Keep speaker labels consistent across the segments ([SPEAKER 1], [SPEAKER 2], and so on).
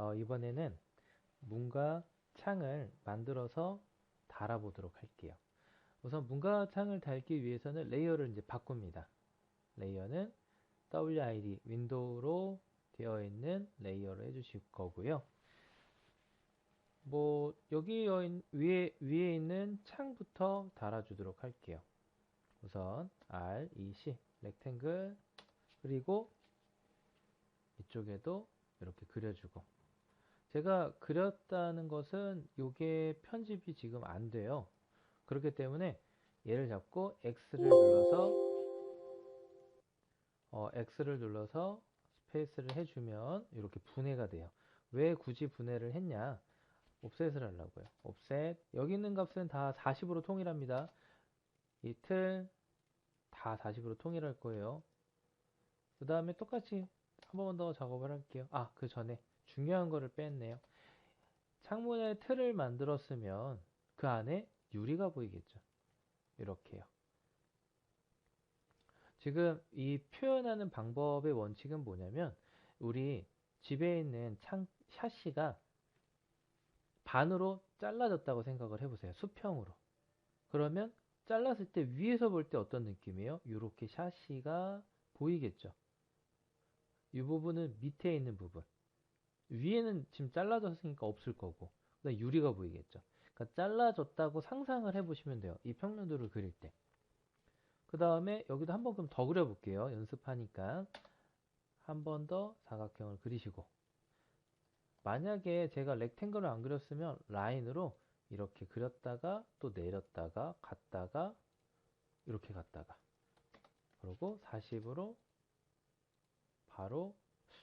[SPEAKER 1] 어, 이번에는 문과 창을 만들어서 달아보도록 할게요. 우선 문과 창을 달기 위해서는 레이어를 이제 바꿉니다. 레이어는 WID 윈도우로 되어 있는 레이어로 해주실 거고요. 뭐 여기 위에 위에 있는 창부터 달아주도록 할게요. 우선 R, E, C, 렉탱글 그리고 이쪽에도 이렇게 그려주고 제가 그렸다는 것은 이게 편집이 지금 안 돼요. 그렇기 때문에 얘를 잡고 X를 눌러서 어, X를 눌러서 스페이스를 해주면 이렇게 분해가 돼요. 왜 굳이 분해를 했냐? 옵셋을 하려고요. 옵셋 여기 있는 값은 다 40으로 통일합니다. 이틀 다 40으로 통일할 거예요. 그 다음에 똑같이 한 번 더 작업을 할게요. 아, 그 전에 중요한 거를 뺐네요. 창문에 틀을 만들었으면 그 안에 유리가 보이겠죠. 이렇게요. 지금 이 표현하는 방법의 원칙은 뭐냐면 우리 집에 있는 창 샤시가 반으로 잘라졌다고 생각을 해보세요. 수평으로. 그러면 잘랐을 때 위에서 볼 때 어떤 느낌이에요? 이렇게 샤시가 보이겠죠. 이 부분은 밑에 있는 부분. 위에는 지금 잘라졌으니까 없을 거고. 그다음 유리가 보이겠죠. 그러니까 잘라졌다고 상상을 해보시면 돼요. 이 평면도를 그릴 때. 그 다음에 여기도 한번 그럼 더 그려볼게요. 연습하니까. 한 번 더 사각형을 그리시고. 만약에 제가 렉탱글을 안 그렸으면 라인으로 이렇게 그렸다가 또 내렸다가 갔다가 이렇게 갔다가 그리고 40으로 바로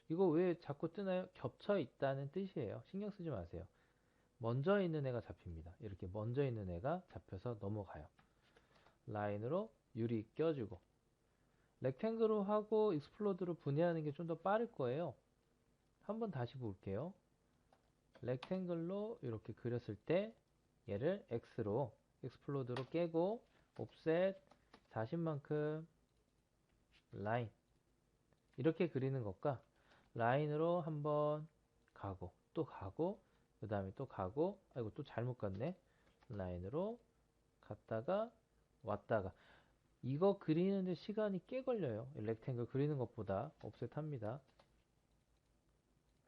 [SPEAKER 1] 이거 왜 자꾸 뜨나요? 겹쳐 있다는 뜻이에요. 신경 쓰지 마세요. 먼저 있는 애가 잡힙니다. 이렇게 먼저 있는 애가 잡혀서 넘어가요. 라인으로 유리 껴주고 렉탱글로 하고 익스플로드로 분해하는 게 좀 더 빠를 거예요. 한번 다시 볼게요. 렉탱글로 이렇게 그렸을 때 얘를 X로 익스플로드로 깨고 옵셋 40만큼 라인 이렇게 그리는 것과 라인으로 한번 가고 또 가고 그 다음에 또 가고 아이고 또 잘못 갔네 라인으로 갔다가 왔다가 이거 그리는데 시간이 꽤 걸려요 렉탱글 그리는 것보다 옵셋 합니다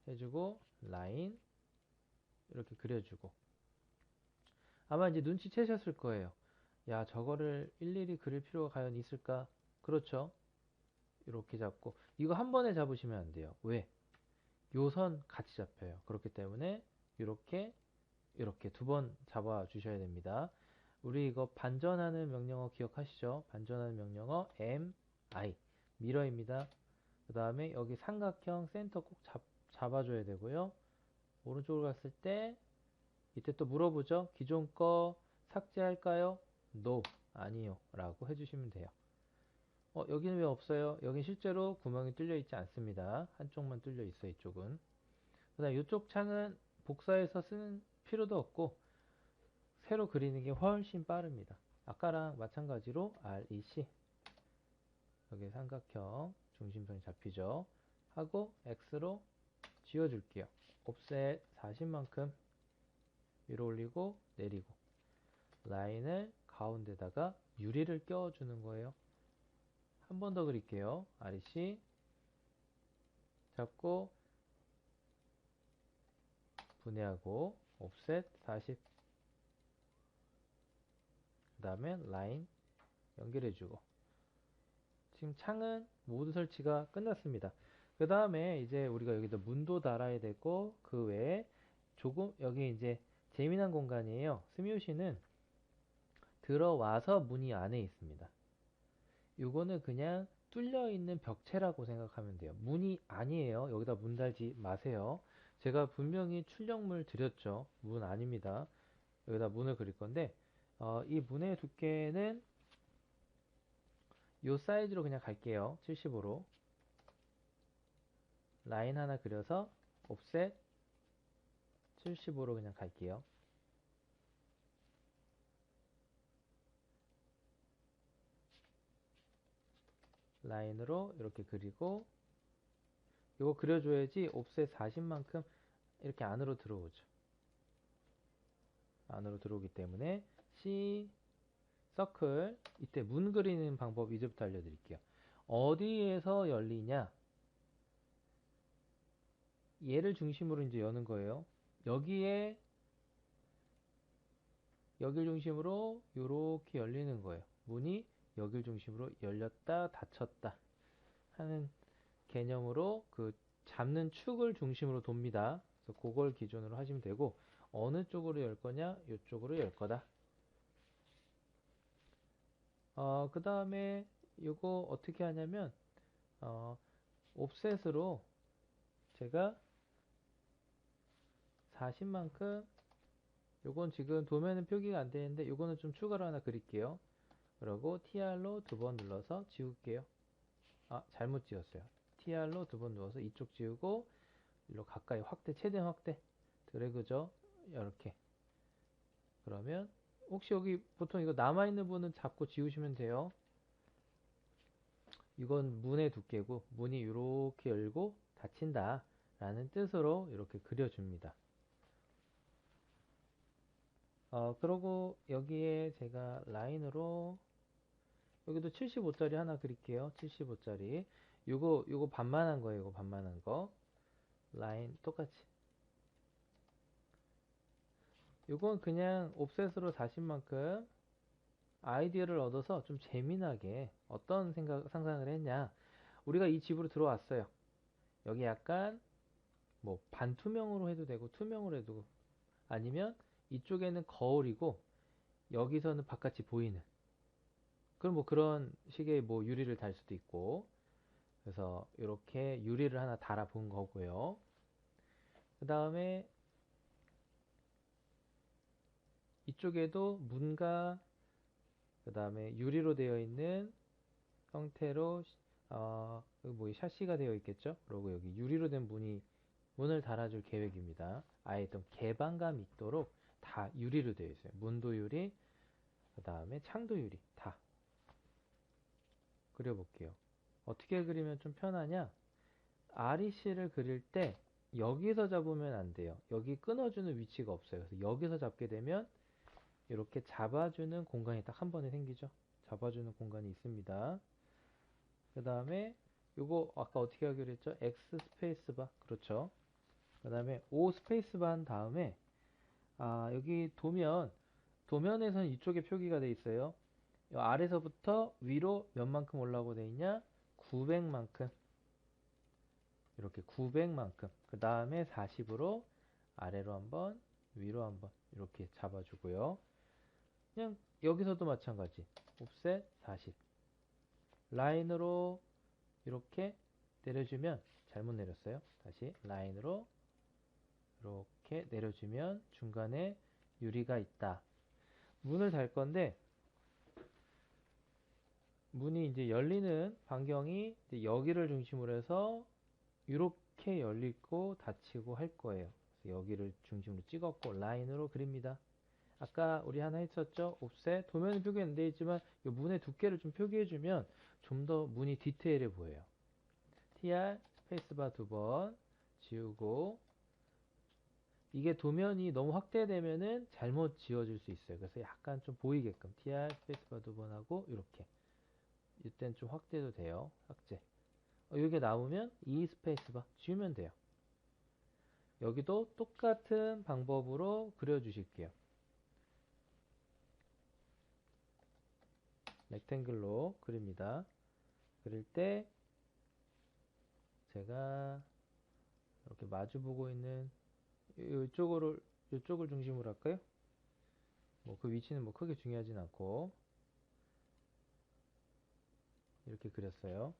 [SPEAKER 1] 해주고 라인 이렇게 그려주고 아마 이제 눈치채셨을 거예요. 야 저거를 일일이 그릴 필요가 과연 있을까? 그렇죠. 이렇게 잡고 이거 한 번에 잡으시면 안 돼요. 왜? 요선 같이 잡혀요. 그렇기 때문에 이렇게 이렇게 두 번 잡아 주셔야 됩니다. 우리 이거 반전하는 명령어 기억하시죠? 반전하는 명령어 M, I 미러입니다. 그 다음에 여기 삼각형 센터 꼭 잡, 잡아줘야 되고요. 오른쪽으로 갔을 때 이때 또 물어보죠. 기존 거 삭제할까요? No, 아니요 라고 해주시면 돼요. 어, 여기는 왜 없어요? 여기 실제로 구멍이 뚫려 있지 않습니다. 한쪽만 뚫려 있어 이쪽은. 그 다음 이쪽 창은 복사해서 쓰는 필요도 없고 새로 그리는 게 훨씬 빠릅니다. 아까랑 마찬가지로 REC 여기 삼각형 중심선이 잡히죠. 하고 X로 지워줄게요. 옵셋 40만큼 위로 올리고 내리고 라인을 가운데다가 유리를 껴주는 거예요. 한 번 더 그릴게요. REC 잡고 분해하고 옵셋 40 그 다음에 라인 연결해주고 지금 창은 모두 설치가 끝났습니다. 그 다음에 이제 우리가 여기다 문도 달아야 되고 그 외에 조금 여기 이제 재미난 공간이에요. 스뮤시는 들어와서 문이 안에 있습니다. 이거는 그냥 뚫려 있는 벽체라고 생각하면 돼요. 문이 아니에요. 여기다 문 달지 마세요. 제가 분명히 출력물 드렸죠. 문 아닙니다. 여기다 문을 그릴 건데 어, 이 문의 두께는 이 사이즈로 그냥 갈게요. 75로 라인 하나 그려서 옵셋 75로 그냥 갈게요. 라인으로 이렇게 그리고 이거 그려줘야지 옵셋 40만큼 이렇게 안으로 들어오죠. 안으로 들어오기 때문에 C 서클 이때 문 그리는 방법 이제부터 알려드릴게요. 어디에서 열리냐? 얘를 중심으로 이제 여는 거예요. 여기에 여길 중심으로 이렇게 열리는 거예요. 문이 여길 중심으로 열렸다 닫혔다 하는 개념으로 그 잡는 축을 중심으로 돕니다. 그래서 그걸 기준으로 하시면 되고 어느 쪽으로 열 거냐 이쪽으로 열 거다. 어, 그 다음에 이거 어떻게 하냐면 어, 옵셋으로 제가 40만큼 요건 지금 도면은 표기가 안 되는데 요거는 좀 추가로 하나 그릴게요. 그리고 TR로 두 번 눌러서 지울게요. 아, 잘못 지웠어요. TR로 두 번 누워서 이쪽 지우고 일로 가까이 확대, 최대한 확대. 드래그죠. 이렇게. 그러면 혹시 여기 보통 이거 남아있는 분은 잡고 지우시면 돼요. 이건 문의 두께고 문이 이렇게 열고 닫힌다 라는 뜻으로 이렇게 그려줍니다. 어, 그러고 여기에 제가 라인으로 여기도 75짜리 하나 그릴게요. 75짜리. 요거 요거 반만한 거예요. 이거 반만한 거. 라인 똑같이. 요건 그냥 옵셋으로 40만큼 아이디어를 얻어서 좀 재미나게 어떤 생각 상상을 했냐. 우리가 이 집으로 들어왔어요. 여기 약간 뭐 반투명으로 해도 되고 투명으로 해도 아니면 이쪽에는 거울이고 여기서는 바깥이 보이는 그럼 뭐 그런 식의 뭐 유리를 달 수도 있고 그래서 이렇게 유리를 하나 달아 본 거고요. 그 다음에 이쪽에도 문과 그 다음에 유리로 되어 있는 형태로 어, 뭐 샤시가 되어 있겠죠. 그리고 여기 유리로 된 문이 문을 달아줄 계획입니다. 아예 좀 개방감 있도록 다 유리로 되어 있어요. 문도 유리, 그 다음에 창도 유리 다 그려볼게요. 어떻게 그리면 좀 편하냐? REC를 그릴 때 여기서 잡으면 안 돼요. 여기 끊어주는 위치가 없어요. 그래서 여기서 잡게 되면 이렇게 잡아주는 공간이 딱 한 번에 생기죠. 잡아주는 공간이 있습니다. 그 다음에 이거 아까 어떻게 하기로 했죠? X 스페이스바 그렇죠. 그 다음에 O 스페이스바 한 다음에 아 여기 도면 도면에서는 이쪽에 표기가 돼 있어요. 아래서부터 위로 몇만큼 올라오고 돼 있냐? 900만큼 이렇게 900만큼 그 다음에 40으로 아래로 한번 위로 한번 이렇게 잡아주고요. 그냥 여기서도 마찬가지 옵셋 40 라인으로 이렇게 내려주면 잘못 내렸어요. 다시 라인으로 이렇게 내려주면 중간에 유리가 있다. 문을 달 건데 문이 이제 열리는 반경이 이제 여기를 중심으로 해서 이렇게 열리고 닫히고 할 거예요. 여기를 중심으로 찍었고 라인으로 그립니다. 아까 우리 하나 했었죠? 옵셋 도면은 표기 안 되어 있지만 이 문의 두께를 좀 표기해 주면 좀 더 문이 디테일해 보여요. tr 스페이스바 두 번 지우고 이게 도면이 너무 확대되면은 잘못 지워질 수 있어요. 그래서 약간 좀 보이게끔 tr 스페이스바 두 번 하고 이렇게 이땐 좀 확대도 돼요. 확대. 어, 이게 나오면 이 스페이스바 지우면 돼요. 여기도 똑같은 방법으로 그려주실게요. 렉탱글로 그립니다. 그릴 때 제가 이렇게 마주 보고 있는 이쪽으로 이쪽을 중심으로 할까요? 뭐 그 위치는 뭐 크게 중요하진 않고 이렇게 그렸어요.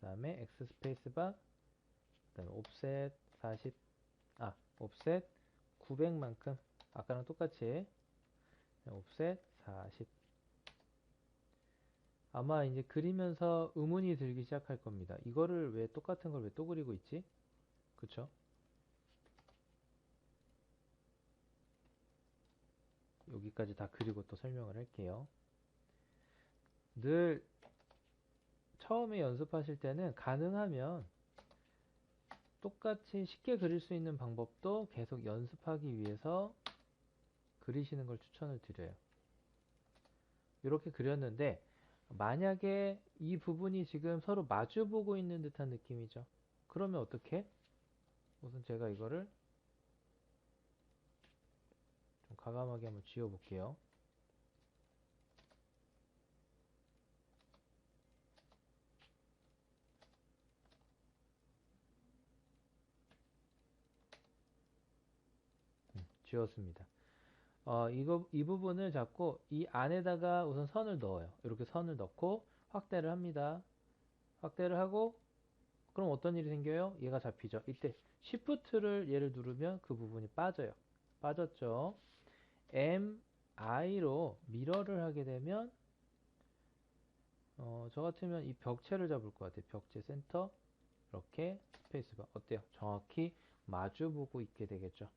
[SPEAKER 1] 그 다음에 X 스페이스바 그 다음에 옵셋 40 아, 옵셋 900만큼 아까랑 똑같이 옵셋 40 아마 이제 그리면서 의문이 들기 시작할 겁니다. 이거를 왜 똑같은 걸 왜 또 그리고 있지? 그쵸? 여기까지 다 그리고 또 설명을 할게요. 늘 처음에 연습하실 때는 가능하면 똑같이 쉽게 그릴 수 있는 방법도 계속 연습하기 위해서 그리시는 걸 추천을 드려요. 이렇게 그렸는데 만약에 이 부분이 지금 서로 마주 보고 있는 듯한 느낌이죠. 그러면 어떻게? 우선 제가 이거를 좀 과감하게 한번 지워 볼게요. 음, 지웠습니다. 어, 이거, 이 부분을 잡고 이 안에다가 우선 선을 넣어요. 이렇게 선을 넣고 확대를 합니다. 확대를 하고 그럼 어떤 일이 생겨요? 얘가 잡히죠. 이때 Shift를 얘를 누르면 그 부분이 빠져요. 빠졌죠. M, I로 미러를 하게 되면 어, 저 같으면 이 벽체를 잡을 것 같아요. 벽체 센터 이렇게 스페이스바 어때요? 정확히 마주 보고 있게 되겠죠.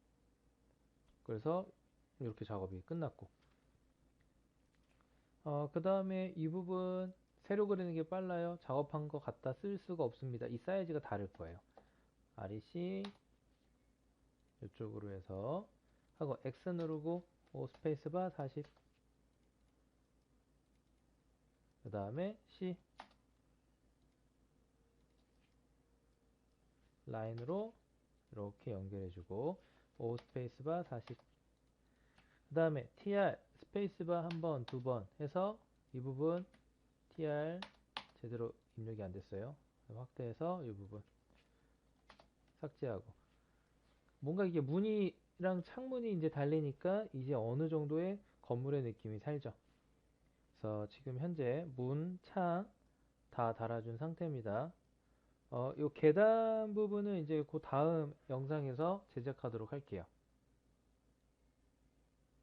[SPEAKER 1] 그래서 이렇게 작업이 끝났고. 어, 그 다음에 이 부분 세로 그리는 게 빨라요. 작업한 거 갖다 쓸 수가 없습니다. 이 사이즈가 다를 거예요. REC 이쪽으로 해서 하고 X 누르고 O 스페이스바 40 그 다음에 C. 라인으로 이렇게 연결해주고 O 스페이스바 40 그 다음에 tr 스페이스바 한 번, 두 번 해서 이 부분 tr 제대로 입력이 안 됐어요. 확대해서 이 부분 삭제하고 뭔가 이게 문이랑 창문이 이제 달리니까 이제 어느 정도의 건물의 느낌이 살죠. 그래서 지금 현재 문, 창 다 달아준 상태입니다. 어, 요 계단 부분은 이제 그 다음 영상에서 제작하도록 할게요.